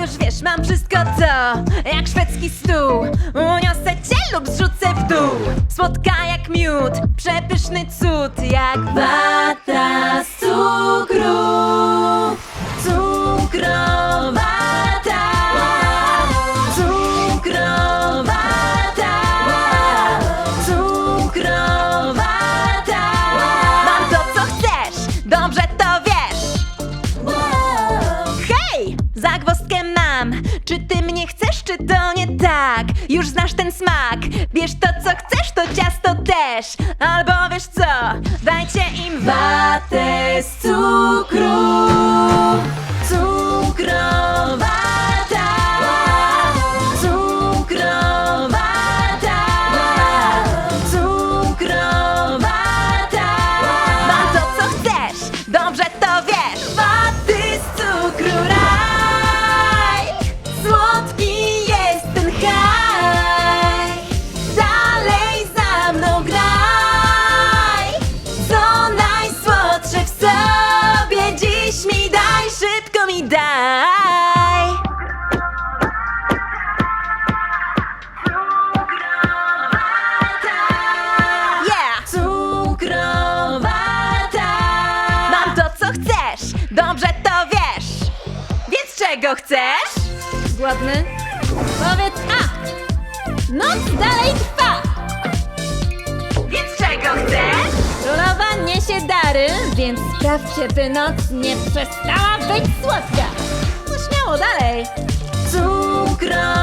już wiesz, mam wszystko to Jak szwedzki stół. Uniosę cię lub zrzucę w dół. Słodka jak miód Przepyszny cud Jak wata czy to nie tak? Już znasz ten smak! Bierz to, co chcesz, to ciasto też! Albo wiesz co? Dajcie im watę z cukru! Dobrze to wiesz! Więc czego chcesz? Głodny? Powiedz A! Noc dalej trwa! Więc czego chcesz? Królowa niesie dary, więc sprawdźcie, by noc nie przestała być słodka! No śmiało, dalej! Cukro!